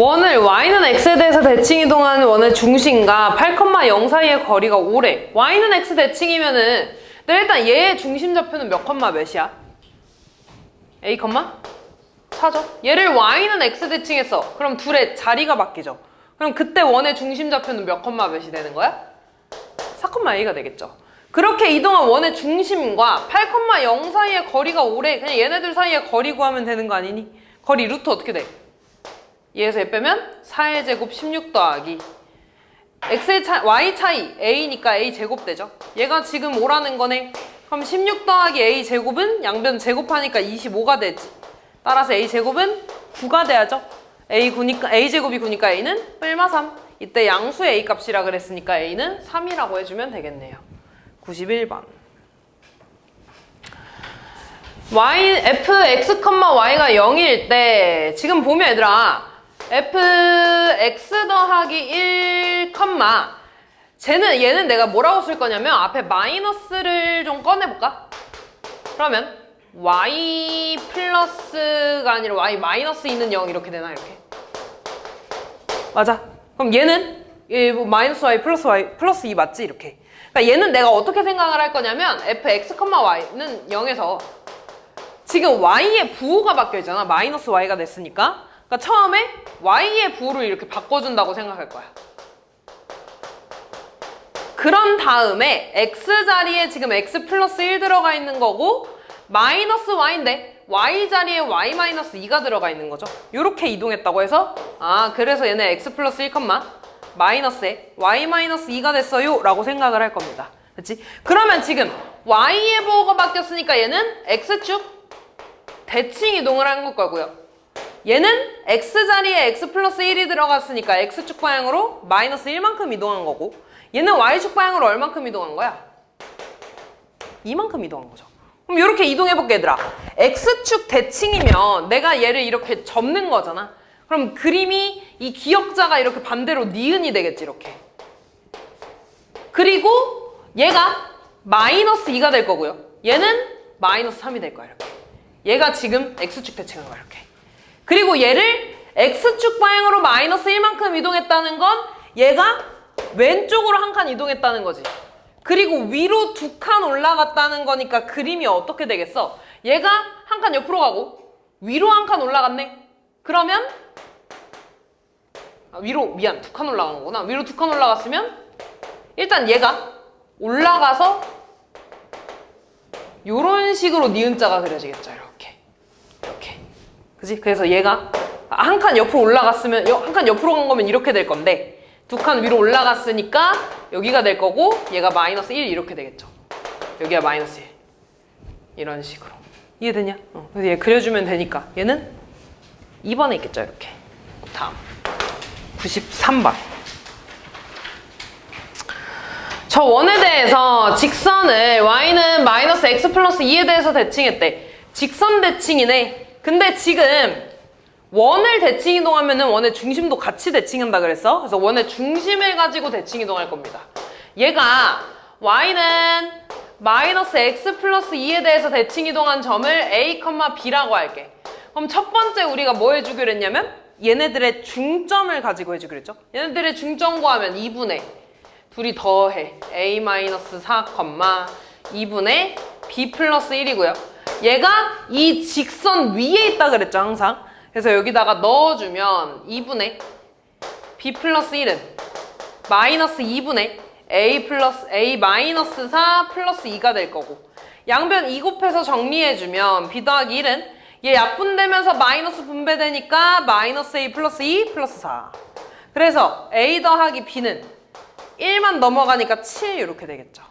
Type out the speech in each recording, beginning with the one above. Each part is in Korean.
원을 y는 x에 대해서 대칭 이동하는 원의 중심과 8,0 사이의 거리가 5래. y는 x 대칭이면은 근데 일단 얘의 중심 좌표는 몇 컴마 몇이야? a 컴마 4죠. 얘를 y는 x 대칭했어. 그럼 둘의 자리가 바뀌죠. 그럼 그때 원의 중심 좌표는 몇 컴마 몇이 되는 거야? 4, a가 되겠죠. 그렇게 이동한 원의 중심과 8,0 사이의 거리가 5래. 그냥 얘네들 사이의 거리 구하면 되는 거 아니니? 거리 루트 어떻게 돼? 얘에서 얘 빼면 4의 제곱 16 더하기 x의 차, y 차이 a니까 a 제곱 되죠. 얘가 지금 5라는 거네. 그럼 16 더하기 a 제곱은 양변 제곱하니까 25가 되지. 따라서 a 제곱은 9가 돼야죠. a 9니까 a 제곱이 9니까 a는 뿔마 3. 이때 양수 a 값이라 그랬으니까 a는 3이라고 해주면 되겠네요. 91번. y fx, y가 0일 때 지금 보면 얘들아 fx 더하기 1, 쟤는 얘는 내가 뭐라고 쓸 거냐면 앞에 마이너스를 좀 꺼내볼까? 그러면 y 플러스가 아니라 y 마이너스 있는 0 이렇게 되나 이렇게? 맞아. 그럼 얘는 얘뭐 마이너스 y 플러스 y 플러스 2 맞지 이렇게. 그러니까 얘는 내가 어떻게 생각을 할 거냐면 fx, y는 0에서 지금 y의 부호가 바뀌어 있잖아. 마이너스 y가 됐으니까. 그러니까 처음에 y의 부호를 이렇게 바꿔준다고 생각할 거야. 그런 다음에 x 자리에 지금 x 플러스 1 들어가 있는 거고 마이너스 y인데 y 자리에 y 마이너스 2가 들어가 있는 거죠. 이렇게 이동했다고 해서 아 그래서 얘는 x 플러스 1, 마이너스에 y 마이너스 2가 됐어요 라고 생각을 할 겁니다. 그렇지? 그러면 지금 y의 부호가 바뀌었으니까 얘는 x축 대칭 이동을 한 거고요. 얘는 x 자리에 x 플러스 1이 들어갔으니까 x축 방향으로 마이너스 1만큼 이동한 거고 얘는 y축 방향으로 얼만큼 이동한 거야? 이만큼 이동한 거죠. 그럼 이렇게 이동해볼게 얘들아. x축 대칭이면 내가 얘를 이렇게 접는 거잖아. 그럼 그림이 이 기역자가 이렇게 반대로 니은이 되겠지 이렇게. 그리고 얘가 마이너스 2가 될 거고요. 얘는 마이너스 3이 될 거야 이렇게. 얘가 지금 x축 대칭한 거야 이렇게. 그리고 얘를 x축 방향으로 마이너스 1만큼 이동했다는 건 얘가 왼쪽으로 한 칸 이동했다는 거지. 그리고 위로 두 칸 올라갔다는 거니까 그림이 어떻게 되겠어? 얘가 한 칸 옆으로 가고 위로 한 칸 올라갔네. 그러면 아, 위로 미안 두 칸 올라간 거구나. 위로 두 칸 올라갔으면 일단 얘가 올라가서 요런 식으로 니은자가 그려지겠죠. 이렇게. 그지? 그래서 얘가 한 칸 옆으로 올라갔으면 한 칸 옆으로 간 거면 이렇게 될 건데 두 칸 위로 올라갔으니까 여기가 될 거고 얘가 마이너스 1 이렇게 되겠죠. 여기가 마이너스 1 이런 식으로. 이해되냐? 어, 그래서 얘 그려주면 되니까. 얘는 2번에 있겠죠 이렇게. 다음. 93번. 저 원에 대해서 직선을 y는 마이너스 x 플러스 2에 대해서 대칭했대. 직선 대칭이네 근데 지금 원을 대칭 이동하면은 원의 중심도 같이 대칭한다 그랬어. 그래서 원의 중심을 가지고 대칭 이동할 겁니다. 얘가 y는 마이너스 x 플러스 2에 대해서 대칭 이동한 점을 a, b라고 할게. 그럼 첫 번째 우리가 뭐 해주기로 했냐면 얘네들의 중점을 가지고 해주기로 했죠. 얘네들의 중점 구하면 2분의 둘이 더해 a 마이너스 4, 2분의 b 플러스 1이고요. 얘가 이 직선 위에 있다 그랬죠 항상. 그래서 여기다가 넣어주면 2분의 b 플러스 1은 마이너스 2분의 a 플러스 a 마이너스 4 플러스 2가 될 거고. 양변 2 곱해서 정리해주면 b 더하기 1은 얘 약분되면서 마이너스 분배되니까 마이너스 a 플러스 2 플러스 4 그래서 a 더하기 b는 1만 넘어가니까 7 이렇게 되겠죠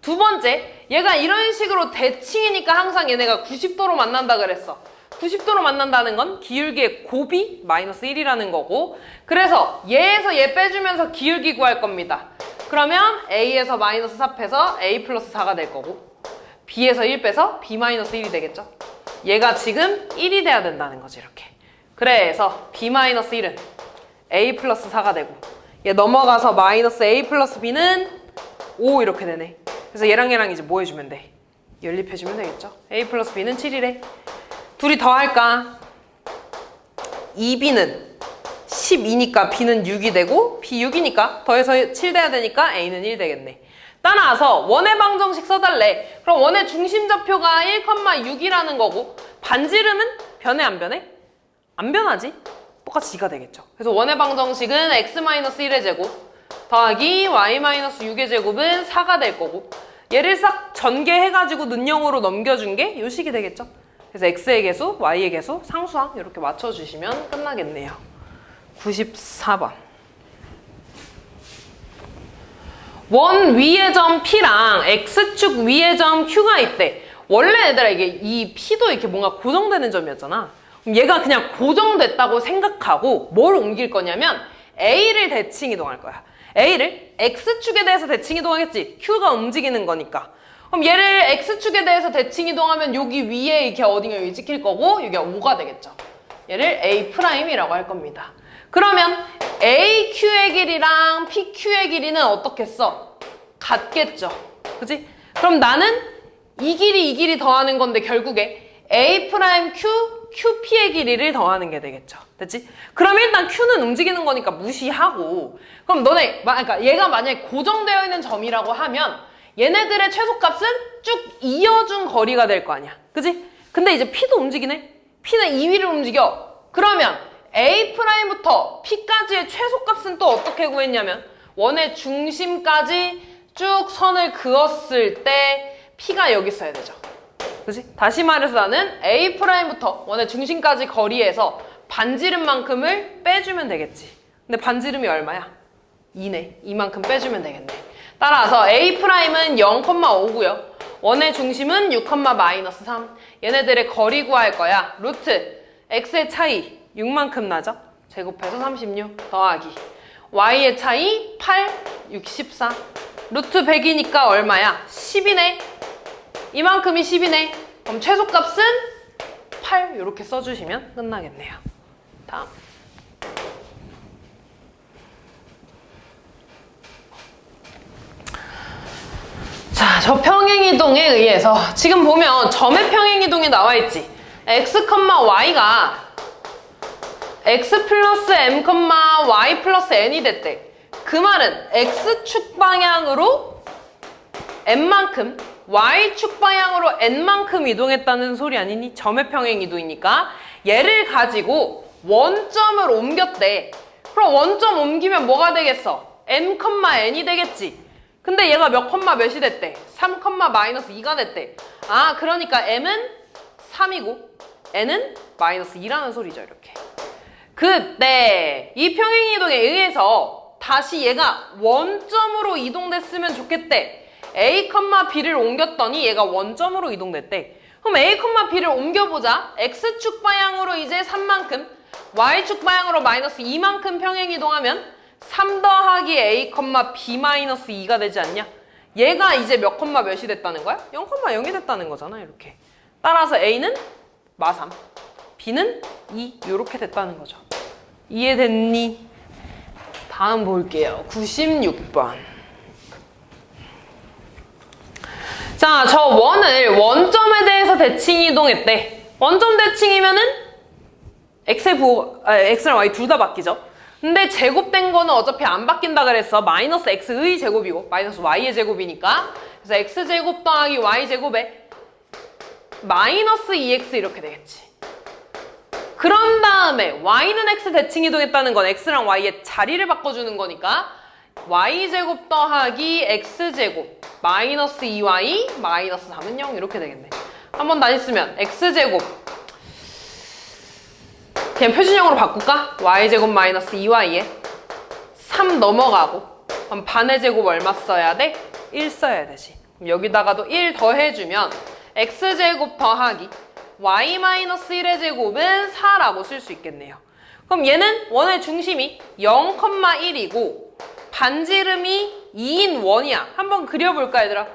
두 번째 얘가 이런 식으로 대칭이니까 항상 얘네가 90도로 만난다 그랬어 90도로 만난다는 건 기울기의 곱이 마이너스 1이라는 거고 그래서 얘에서 얘 빼주면서 기울기 구할 겁니다. 그러면 A에서 마이너스 4 빼서 A 플러스 4가 될 거고 B에서 1 빼서 B 마이너스 1이 되겠죠. 얘가 지금 1이 돼야 된다는 거지 이렇게. 그래서 B 마이너스 1은 A 플러스 4가 되고 얘 넘어가서 마이너스 A 플러스 B는 5 이렇게 되네. 그래서 얘랑 얘랑 이제 뭐 해주면 돼? 연립해주면 되겠죠. A 플러스 B는 7이래. 둘이 더 할까? 2b는 12니까 B는 6이 되고 B 6이니까 더해서 7 돼야 되니까 A는 1 되겠네. 따라서 원의 방정식 써달래. 그럼 원의 중심좌표가 1,6이라는 거고 반지름은 변해 안 변해? 안 변하지? 똑같이 2가 되겠죠. 그래서 원의 방정식은 x-1의 제곱 더하기 y-6의 제곱은 4가 될 거고 얘를 싹 전개해가지고 는영으로 넘겨준 게요 식이 되겠죠. 그래서 x의 개수, y의 개수, 상수항 이렇게 맞춰주시면 끝나겠네요. 94번 원 위의 점 P랑 X축 위의 점 Q가 있대. 원래 얘들아 이게 이 P도 이렇게 뭔가 고정되는 점이었잖아. 그럼 얘가 그냥 고정됐다고 생각하고 뭘 옮길 거냐면 A를 대칭 이동할 거야. A를 X축에 대해서 대칭 이동하겠지. Q가 움직이는 거니까. 그럼 얘를 X축에 대해서 대칭 이동하면 여기 위에 이렇게 어딘가 찍힐 거고 여기가 5가 되겠죠. 얘를 A'이라고 할 겁니다. 그러면 AQ의 길이랑 PQ의 길이는 어떻겠어? 같겠죠. 그지? 그럼 나는 이 길이 이 길이 더하는 건데 결국에 A Q, QP의 길이를 더하는 게 되겠죠. 됐지? 그럼 일단 Q는 움직이는 거니까 무시하고 그럼 너네, 마- 그러니까 얘가 만약에 고정되어 있는 점이라고 하면 얘네들의 최소값은 쭉 이어준 거리가 될 거 아니야. 그지? 근데 이제 P도 움직이네? P는 2위를 움직여. 그러면 A'부터 P까지의 최소값은 또 어떻게 구했냐면 원의 중심까지 쭉 선을 그었을 때 P가 여기 있어야 되죠. 그지? 다시 말해서 나는 A'부터 원의 중심까지 거리에서 반지름만큼을 빼주면 되겠지. 근데 반지름이 얼마야? 2네. 이만큼 빼주면 되겠네. 따라서 A'은 0,5고요. 원의 중심은 6,-3. 얘네들의 거리 구할 거야. 루트 x의 차이 6만큼 나죠? 제곱해서 36 더하기 y의 차이 8, 64 루트 100이니까 얼마야? 10이네. 이만큼이 10이네. 그럼 최소값은 8 이렇게 써주시면 끝나겠네요. 다음. 자, 저 평행이동에 의해서 지금 보면 점의 평행이동이 나와 있지. x, y가 x 플러스 m, y 플러스 n이 됐대. 그 말은 x축 방향으로 n만큼, y축 방향으로 n만큼 이동했다는 소리 아니니? 점의 평행 이동이니까 얘를 가지고 원점을 옮겼대. 그럼 원점 옮기면 뭐가 되겠어? m, n이 되겠지. 근데 얘가 몇 컴마 몇이 됐대? 3 컴마 마이너스 2가 됐대. 아, 그러니까 m은 3이고 n은 마이너스 2라는 소리죠, 이렇게. 그때 이 평행 이동에 의해서 다시 얘가 원점으로 이동됐으면 좋겠대. A, B를 옮겼더니 얘가 원점으로 이동됐대. 그럼 A, B를 옮겨보자. X축 방향으로 이제 3만큼, Y축 방향으로 마이너스 2만큼 평행 이동하면 3 더하기 A, B 마이너스 2가 되지 않냐? 얘가 이제 몇 컴마 몇이 됐다는 거야? 0,0이 됐다는 거잖아, 이렇게. 따라서 A는 마3, B는 2, 이렇게 됐다는 거죠. 이해됐니? 다음 볼게요. 96번. 자, 저 원을 원점에 대해서 대칭 이동했대. 원점 대칭이면은 x의 부호, 아, x랑 y 둘 다 바뀌죠. 근데 제곱된 거는 어차피 안 바뀐다 그랬어. 마이너스 x의 제곱이고 마이너스 y의 제곱이니까. 그래서 x제곱 더하기 y제곱에 마이너스 2x 이렇게 되겠지. 그런 다음에 y는 x 대칭 이동했다는 건 x랑 y의 자리를 바꿔주는 거니까 y제곱 더하기 x제곱 마이너스 2y 마이너스 3은 0 이렇게 되겠네. 한번더 있으면 x제곱 그냥 표준형으로 바꿀까? y제곱 마이너스 2y에 3 넘어가고 그럼 반의 제곱 얼마 써야 돼? 1 써야 되지. 그럼 여기다가도 1 더해주면 x제곱 더하기 y-1의 제곱은 4라고 쓸 수 있겠네요. 그럼 얘는 원의 중심이 0,1이고 반지름이 2인 원이야. 한번 그려볼까 얘들아?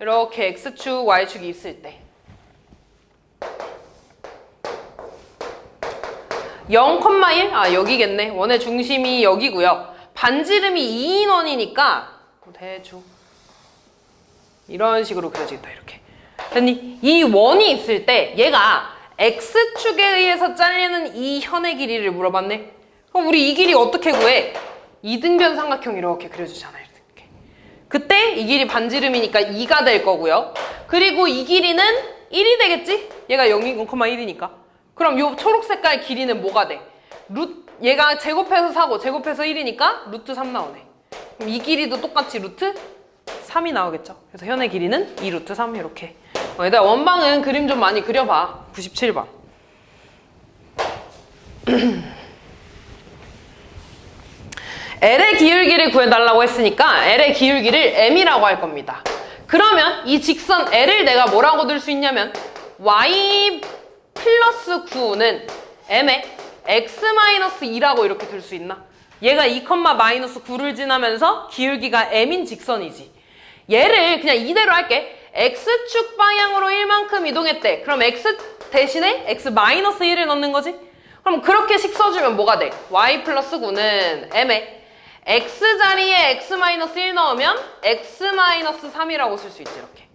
이렇게 x축, y축이 있을 때 0,1? 아 여기겠네. 원의 중심이 여기고요. 반지름이 2인 원이니까 대충 이런 식으로 그려지겠다 이렇게. 됐니? 이 원이 있을 때 얘가 x축에 의해서 잘리는 이 현의 길이를 물어봤네. 그럼 우리 이 길이 어떻게 구해? 이등변 삼각형 이렇게 그려주잖아요. 이렇게. 그때 이 길이 반지름이니까 2가 될 거고요. 그리고 이 길이는 1이 되겠지? 얘가 0,1이니까. 그럼 요 초록 색깔 길이는 뭐가 돼? 루 얘가 제곱해서 4고 제곱해서 1이니까 루트 3 나오네. 그럼 이 길이도 똑같이 루트 3이 나오겠죠. 그래서 현의 길이는 2 루트 3 이렇게. 어, 얘들아 원방은 그림 좀 많이 그려봐. 97번. L의 기울기를 구해달라고 했으니까 L의 기울기를 M이라고 할 겁니다. 그러면 이 직선 L을 내가 뭐라고 들 수 있냐면 Y 플러스 9는 M의 X 마이너스 2라고 이렇게 들 수 있나? 얘가 2, 마이너스 9를 지나면서 기울기가 M인 직선이지. 얘를 그냥 이대로 할게. X축 방향으로 1만큼 이동했대. 그럼 X 대신에 X 마이너스 1을 넣는 거지? 그럼 그렇게 식 써주면 뭐가 돼? Y 플러스 9는 M에 X 자리에 X 마이너스 1 넣으면 X 마이너스 3이라고 쓸 수 있지 이렇게.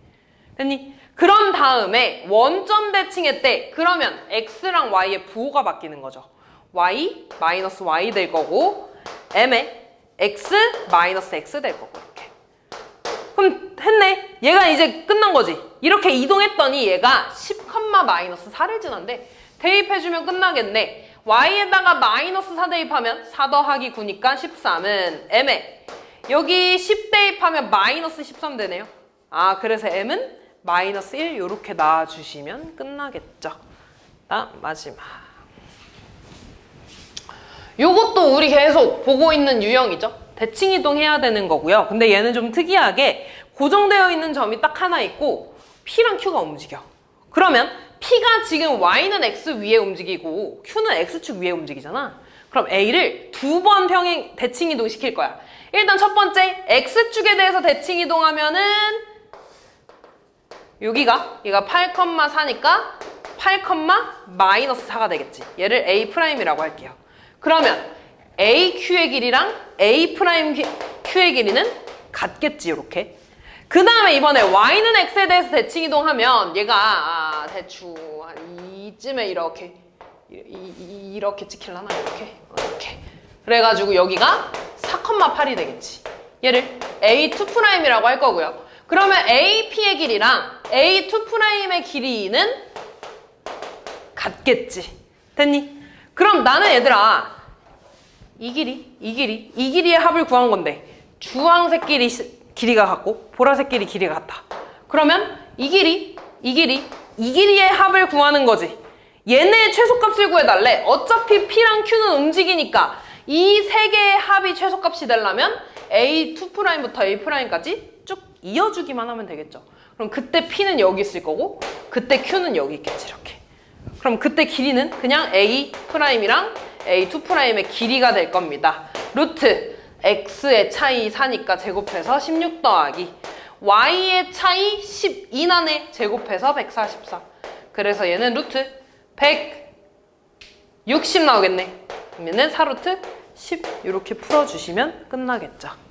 됐니? 그런 다음에 원점 대칭했대. 그러면 X랑 Y의 부호가 바뀌는 거죠. Y 마이너스 Y 될 거고 M에 X 마이너스 X 될 거고 이렇게. 그럼 했네. 얘가 이제 끝난 거지. 이렇게 이동했더니 얘가 10, 마이너스 4를 지난데 대입해주면 끝나겠네. Y에다가 마이너스 4 대입하면 4 더하기 9니까 13은 m에 여기 10 대입하면 마이너스 13 되네요. 아 그래서 m은 마이너스 1 이렇게 놔주시면 끝나겠죠. 나 마지막. 요것도 우리 계속 보고 있는 유형이죠. 대칭 이동해야 되는 거고요. 근데 얘는 좀 특이하게 고정되어 있는 점이 딱 하나 있고 P랑 Q가 움직여. 그러면 P가 지금 Y는 X 위에 움직이고 Q는 X축 위에 움직이잖아. 그럼 A를 두 번 평행 대칭 이동 시킬 거야. 일단 첫 번째 X축에 대해서 대칭 이동하면은 여기가 얘가 8,4니까 8, 마이너스 4가 되겠지. 얘를 A 프라임이라고 할게요. 그러면 AQ의 길이랑 A 프라임 Q의 길이는 같겠지, 이렇게. 그 다음에 이번에 Y는 X에 대해서 대칭 이동하면 얘가 아, 대충 한 이쯤에 이렇게 이, 이, 이렇게 찍힐라나 이렇게 이렇게 그래가지고 여기가 4,8이 되겠지. 얘를 A2 프라임이라고 할 거고요. 그러면 AP의 길이랑 A2 프라임의 길이는 같겠지. 됐니? 그럼 나는 얘들아 이 길이, 이 길이, 이 길이의 합을 구한 건데 주황색 길이 시- 길이가 같고 보라색 길이 길이가 같다. 그러면 이 길이, 이 길이, 이 길이의 합을 구하는 거지. 얘네 최소값을 구해달래. 어차피 P랑 Q는 움직이니까 이 세 개의 합이 최소값이 되려면 A2'부터 A'까지 쭉 이어주기만 하면 되겠죠. 그럼 그때 P는 여기 있을 거고 그때 Q는 여기 있겠지 이렇게. 그럼 그때 길이는 그냥 A'이랑 A2'의 길이가 될 겁니다. 루트 X의 차이 4니까 제곱해서 16 더하기. Y의 차이 12 나네 제곱해서 144 그래서 얘는 루트 160 나오겠네. 그러면은 4루트 10 이렇게 풀어주시면 끝나겠죠